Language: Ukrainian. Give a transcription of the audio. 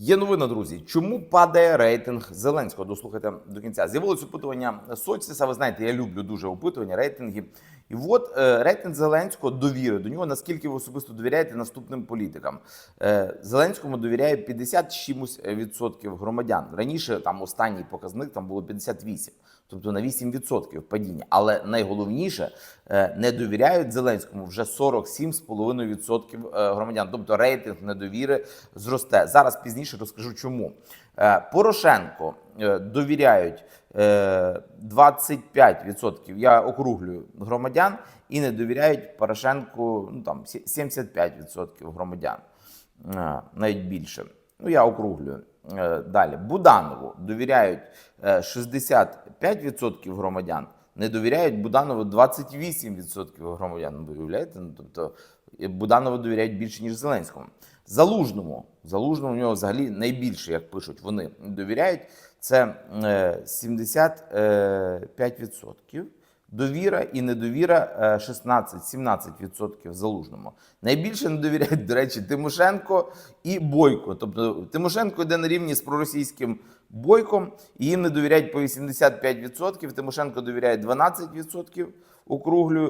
Є новина, друзі. Чому падає рейтинг Зеленського? Дослухайте до кінця. З'явилось опитування Соцсіса. Ви знаєте, я люблю дуже опитування, рейтинги. І от е, рейтинг Зеленського довіри до нього. Наскільки ви особисто довіряєте наступним політикам? Е, Зеленському довіряє 50 з чимось е, відсотків громадян. Раніше там останній показник там було 58, тобто на 8% падіння. Але найголовніше е, не довіряють Зеленському вже 47,5% е, громадян. Тобто рейтинг недовіри зросте. Зараз пізніше розкажу чому. Е, Порошенко е, довіряють 25%, я округлюю громадян, і не довіряють Порошенку ну, там, сі- 75% громадян, Е, навіть більше. Ну, я округлюю. Е, Далі. Буданову довіряють е, 65% громадян, не довіряють Буданову 28% громадян. Ви уявляєте? Ну, тобто е, Буданову довіряють більше, ніж Зеленському. Залужному. Залужному в нього взагалі найбільше, як пишуть, вони довіряють. Це е, 75%. Довіра і недовіра е, 16-17% залужному. Найбільше не довіряють, до речі, Тимошенко і Бойко. Тобто Тимошенко йде на рівні з проросійським Бойком, і їм не довіряють по 85%. Тимошенко довіряє 12%, округлюю.